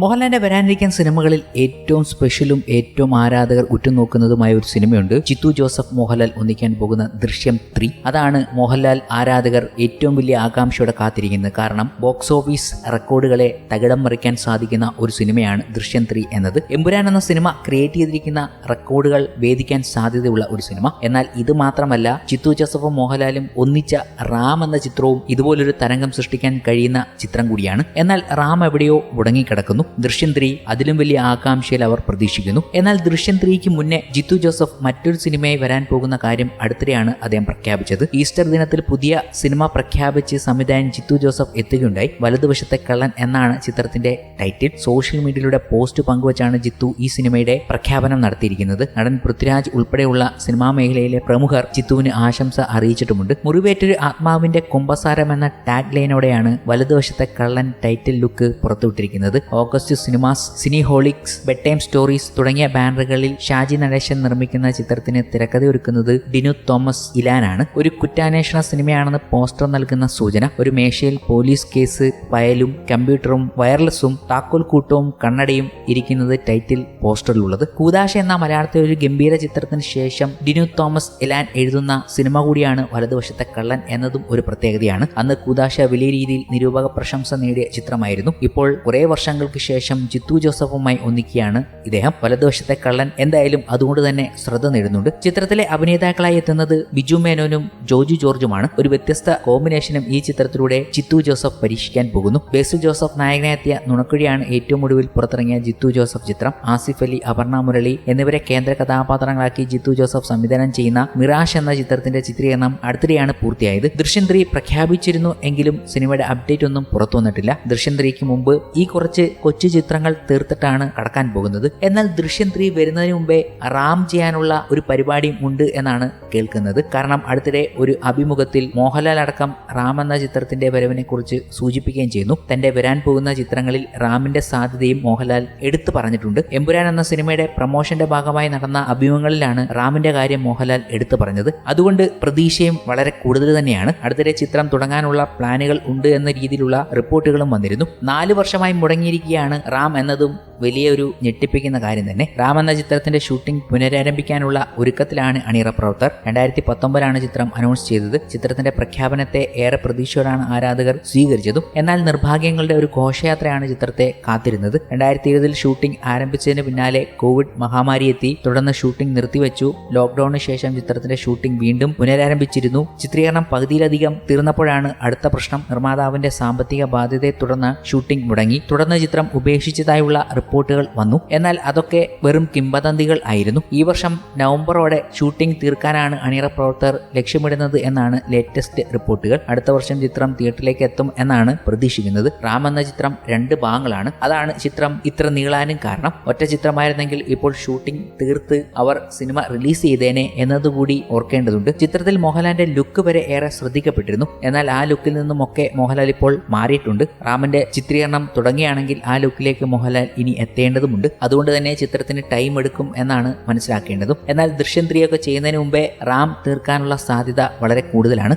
മോഹൻലാലിന്റെ വരാനിരിക്കുന്ന സിനിമകളിൽ ഏറ്റവും സ്പെഷ്യലും ഏറ്റവും ആരാധകർ ഉറ്റുനോക്കുന്നതുമായ ഒരു സിനിമയുണ്ട്. ചിത്തു ജോസഫ് മോഹൻലാൽ ഒന്നിക്കാൻ പോകുന്ന ദൃശ്യം ത്രീ. അതാണ് മോഹൻലാൽ ആരാധകർ ഏറ്റവും വലിയ ആകാംക്ഷയോടെ കാത്തിരിക്കുന്നത്. കാരണം ബോക്സ് ഓഫീസ് റെക്കോർഡുകളെ തകിടം മറിക്കാൻ സാധിക്കുന്ന ഒരു സിനിമയാണ് ദൃശ്യം ത്രീ എന്നത്. എമ്പുരാൻ എന്ന സിനിമ ക്രിയേറ്റ് ചെയ്തിരിക്കുന്ന റെക്കോർഡുകൾ വേദിക്കാൻ സാധ്യതയുള്ള ഒരു സിനിമ. എന്നാൽ ഇത് മാത്രമല്ല ചിത്തു ജോസഫും മോഹൻലാലും ഒന്നിച്ച റാം എന്ന ചിത്രവും ഇതുപോലൊരു തരംഗം സൃഷ്ടിക്കാൻ കഴിയുന്ന ചിത്രം കൂടിയാണ്. എന്നാൽ റാം എവിടെയോ മുടങ്ങിക്കിടക്കുന്നു. ദൃശ്യം ത്രീ അതിലും വലിയ ആകാംക്ഷയിൽ അവർ പ്രതീക്ഷിക്കുന്നു. എന്നാൽ ദൃശ്യം ത്രീക്ക് മുന്നേ ജിത്തു ജോസഫ് മറ്റൊരു സിനിമയായി വരാൻ പോകുന്ന കാര്യം അടുത്തിടെയാണ് അദ്ദേഹം പ്രഖ്യാപിച്ചത്. ഈസ്റ്റർ ദിനത്തിൽ പുതിയ സിനിമ പ്രഖ്യാപിച്ച് സംവിധായകൻ ജിത്തു ജോസഫ് എത്തുകയുണ്ടായി. വലതുവശത്തെ കള്ളൻ എന്നാണ് ചിത്രത്തിന്റെ ടൈറ്റിൽ. സോഷ്യൽ മീഡിയയിലൂടെ പോസ്റ്റ് പങ്കുവച്ചാണ് ജിത്തു ഈ സിനിമയുടെ പ്രഖ്യാപനം നടത്തിയിരിക്കുന്നത്. നടൻ പൃഥ്വിരാജ് ഉൾപ്പെടെയുള്ള സിനിമാ മേഖലയിലെ പ്രമുഖർ ജിത്തുവിന് ആശംസ അറിയിച്ചിട്ടുമുണ്ട്. മുറിവേറ്റൊരു ആത്മാവിന്റെ കുംഭസാരം എന്ന ടാഗ് ലൈനോടെയാണ് വലതുവശത്തെ കള്ളൻ title look പുറത്തുവിട്ടിരിക്കുന്നത്. August cinemas Cineholics bed time stories തുടങ്ങിയ ബാനറുകളിൽ ഷാജി നടേശൻ നിർമ്മിക്കുന്ന ചിത്രത്തിന് തിരക്കഥയൊരുക്കുന്നത് ഡിനു തോമസ് ഇലാനാണ്. ഒരു കുറ്റാന്വേഷണ സിനിമയാണെന്ന് പോസ്റ്റർ നൽകുന്ന സൂചന ഒരു മേശയിൽ പോലീസ് കേസ് ഫയലും കമ്പ്യൂട്ടറും വയർലെസ്സും താക്കോൽ കൂട്ടവും കണ്ണടയും ഇരിക്കുന്നത് ടൈറ്റിൽ പോസ്റ്ററിലുള്ളത്. കൂതാശ എന്ന മലയാളത്തിലെ ഒരു ഗംഭീര ചിത്രത്തിന് ശേഷം ഡിനു തോമസ് ഇലാൻ എഴുതുന്ന സിനിമ കൂടിയാണ് വലതുവശത്തെ കള്ളൻ എന്നതും ഒരു പ്രത്യേകതയാണ്. അന്ന് കൂതാശ വലിയ രീതിയിൽ നിരൂപക പ്രശംസ നേടിയ ചിത്രമായിരുന്നു. ഇപ്പോൾ കുറേ വർഷങ്ങൾക്ക് ശേഷം ജിത്തു ജോസഫുമായി ഒന്നിക്കുകയാണ്. ഇദ്ദേഹം വലതുവശത്തെ കള്ളൻ എന്തായാലും അതുകൊണ്ട് തന്നെ ശ്രദ്ധ നേടുന്നുണ്ട്. ചിത്രത്തിലെ അഭിനേതാക്കളായി എത്തുന്നത് ബിജു മേനോനും ജോജു ജോർജുമാണ്. ഒരു വ്യത്യസ്ത കോമ്പിനേഷനും ഈ ചിത്രത്തിലൂടെ ജിത്തു ജോസഫ് പരീക്ഷിക്കാൻ പോകുന്നു. ബേസു ജോസഫ് നായകനെത്തിയ നുണക്കുഴിയാണ് ഏറ്റവും ഒടുവിൽ പുറത്തിറങ്ങിയ ജിത്തു ജോസഫ് ചിത്രം. ആസിഫ് അലി അപർണ മുരളി എന്നിവരെ കേന്ദ്ര കഥാപാത്രങ്ങളാക്കി ജിത്തു ജോസഫ് സംവിധാനം ചെയ്യുന്ന മിറാഷ് എന്ന ചിത്രത്തിന്റെ ചിത്രീകരണം അടുത്തിടെയാണ് പൂർത്തിയായത്. ദൃശ്യം ത്രീ പ്രഖ്യാപിച്ചിരുന്നു എങ്കിലും സിനിമയുടെ അപ്ഡേറ്റ് ഒന്നും പുറത്തു വന്നിട്ടില്ല ദൃശ്യം ത്രീക്ക് മുമ്പ് ഈ കുറച്ച് കൊച്ചു ചിത്രങ്ങൾ തീർത്തിട്ടാണ് കടക്കാൻ പോകുന്നത്. എന്നാൽ ദൃശ്യം ത്രീ വരുന്നതിന് മുമ്പേ റാം ചെയ്യാനുള്ള ഒരു പരിപാടി ഉണ്ട് എന്നാണ് കേൾക്കുന്നത്. കാരണം അടുത്തിടെ ഒരു അഭിമുഖത്തിൽ മോഹൻലാൽ അടക്കം റാം എന്ന ചിത്രത്തിന്റെ വരവിനെ കുറിച്ച് സൂചിപ്പിക്കുകയും ചെയ്യുന്നു. തന്റെ വരാൻ പോകുന്ന ചിത്രങ്ങളിൽ റാമിന്റെ സാധ്യതയും മോഹൻലാൽ എടുത്തു പറഞ്ഞിട്ടുണ്ട്. എമ്പുരാൻ എന്ന സിനിമയുടെ പ്രമോഷന്റെ ഭാഗമായി നടന്ന അഭിമുഖങ്ങളിലാണ് റാമിന്റെ കാര്യം മോഹൻലാൽ എടുത്തു പറഞ്ഞത്. അതുകൊണ്ട് പ്രതീക്ഷയും വളരെ കൂടുതൽ തന്നെയാണ്. അടുത്തിടെ ചിത്രം തുടങ്ങാനുള്ള പ്ലാനുകൾ ഉണ്ട് എന്ന രീതിയിലുള്ള റിപ്പോർട്ടുകളും വന്നിരുന്നു. നാല് വർഷമായി മുടങ്ങിയിരിക്കുകയാണ് റാം എന്നതും വലിയൊരു ഞെട്ടിപ്പിക്കുന്ന കാര്യം തന്നെ. റാം എന്ന ചിത്രത്തിന്റെ ഷൂട്ടിംഗ് പുനരാരംഭിക്കാനുള്ള ഒരുക്കത്തിലാണ് അണിയറ പ്രവർത്തകർ. രണ്ടായിരത്തി പത്തൊമ്പതിലാണ് ചിത്രം അനൗൺസ് ചെയ്തത്. ചിത്രത്തിന്റെ പ്രഖ്യാപനത്തെ ഏറെ പ്രതീക്ഷയോടാണ് ആരാധകർ സ്വീകരിച്ചതും. എന്നാൽ നിർഭാഗ്യങ്ങളുടെ ഒരു ഘോഷയാത്രയാണ് ചിത്രത്തെ കാത്തിരുന്നത്. രണ്ടായിരത്തി ഇരുപതിൽ ഷൂട്ടിംഗ് ആരംഭിച്ചതിന് പിന്നാലെ കോവിഡ് മഹാമാരി എത്തി തുടർന്ന് ഷൂട്ടിംഗ് നിർത്തിവെച്ചു. ലോക്ക്ഡൌണിന് ശേഷം ചിത്രത്തിന്റെ ഷൂട്ടിംഗ് വീണ്ടും പുനരാരംഭിച്ചിരുന്നു. ചിത്രീകരണം പകുതിയിലധികം തീർന്നപ്പോഴാണ് അടുത്ത പ്രശ്നം നിർമ്മാതാവിന്റെ സാമ്പത്തിക ബാധ്യതയെ തുടർന്ന് ഷൂട്ടിംഗ് മുടങ്ങി. തുടർന്ന് ചിത്രം ഉപേക്ഷിച്ചതായുള്ള റിപ്പോർട്ടുകൾ വന്നു. എന്നാൽ അതൊക്കെ വെറും കിംവദന്തികൾ ആയിരുന്നു. ഈ വർഷം നവംബറോടെ ഷൂട്ടിംഗ് തീർക്കാനാണ് അണിയറ പ്രവർത്തകർ ലക്ഷ്യമിടുന്നത് എന്നാണ് ലേറ്റസ്റ്റ് റിപ്പോർട്ടുകൾ. അടുത്ത വർഷം ചിത്രം തിയേറ്ററിലേക്ക് എത്തും എന്നാണ് പ്രതീക്ഷിക്കുന്നത്. റാം എന്ന ചിത്രം രണ്ട് ഭാഗങ്ങളാണ്. അതാണ് ചിത്രം ഇത്ര നീളാനും കാരണം. ഒറ്റ ചിത്രമായിരുന്നെങ്കിൽ ഇപ്പോൾ ഷൂട്ടിംഗ് തീർത്ത് അവർ സിനിമ റിലീസ് ചെയ്തേനെ എന്നതുകൂടി ഓർക്കേണ്ടതുണ്ട്. ചിത്രത്തിൽ മോഹൻലാലിന്റെ ലുക്ക് വരെ ഏറെ ശ്രദ്ധിക്കപ്പെട്ടിരുന്നു. എന്നാൽ ആ ലുക്കിൽ നിന്നുമൊക്കെ മോഹൻലാൽ ഇപ്പോൾ മാറിയിട്ടുണ്ട്. റാമിന്റെ ചിത്രീകരണം തുടങ്ങിയാണെങ്കിൽ ആ ലുക്കിലേക്ക് മോഹൻലാൽ ഇനി എത്തേണ്ടതുമുണ്ട്. അതുകൊണ്ട് തന്നെ ചിത്രത്തിന് ടൈം എടുക്കും എന്നാണ് മനസ്സിലാക്കേണ്ടതും. എന്നാൽ ദൃശ്യം ത്രീ ഒക്കെ ചെയ്യുന്നതിന് മുമ്പേ റാം തീർക്കാനുള്ള സാധ്യത വളരെ കൂടുതലാണ്.